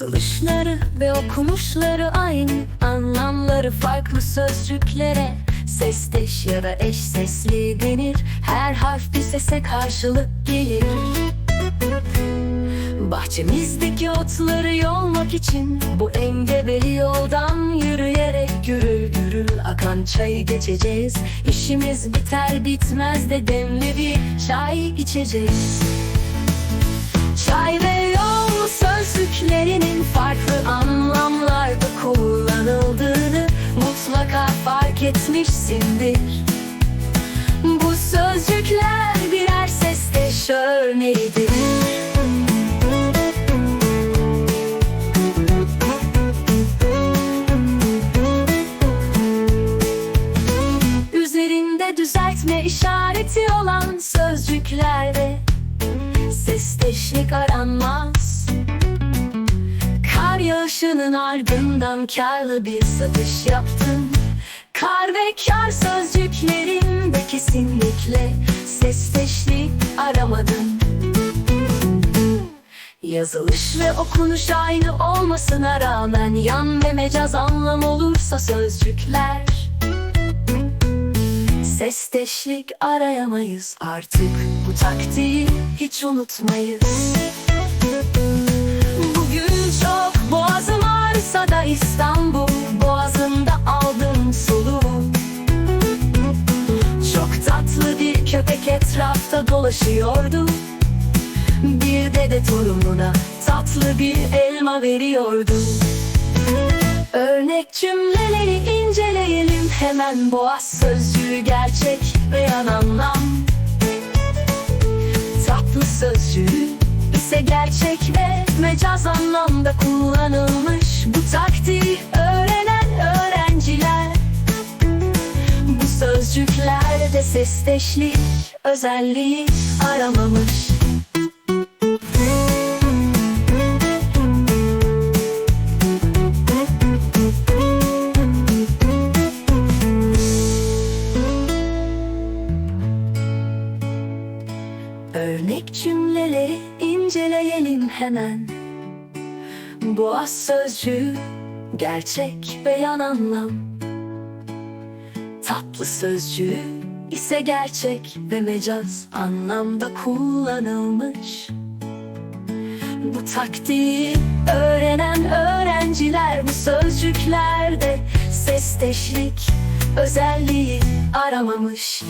Yazılışları ve okunuşları aynı. Anlamları farklı sözcüklere Sesteş ya da eş sesli denir. Her harf bir sese karşılık gelir. Bahçemizdeki otları yolmak için Bu engebeli yoldan yürüyerek Gürül gürül akan çayı geçeceğiz. İşimiz biter bitmez de demli bir çay içeceğiz etmişsindir. Bu sözcükler birer sesteş örneğidir. Üzerinde düzeltme işareti olan sözcüklerde Sesteşlik aranmaz Kar yağışının ardından karlı bir satış yaptın Kar ve kar sözcüklerinde kesinlikle Sesteşlik aramadın. Yazılış ve okunuş aynı olmasına rağmen Yan ve mecaz anlam olursa sözcükler. Sesteşlik arayamayız artık. Bu taktiği hiç unutmayız etrafta dolaşıyordu. Bir dede torununa tatlı bir elma veriyordu. Örnek cümleleri inceleyelim. Hemen Boğaz sözcüğü gerçek ve yan anlam. Tatlı sözcüğü ise gerçek ve mecaz anlamda kullanılmış. Bu taktiği öğrenen öğrenciler Bu sözcüklerde sesteşlik özelliği aramamış. Örnek cümleleri inceleyelim hemen. Boğaz sözcüğü gerçek ve yan anlam. Tatlı sözcüğü ise gerçek ve mecaz anlamda kullanılmış. Bu taktiği öğrenen öğrenciler bu sözcüklerde Sesteşlik özelliği aramamış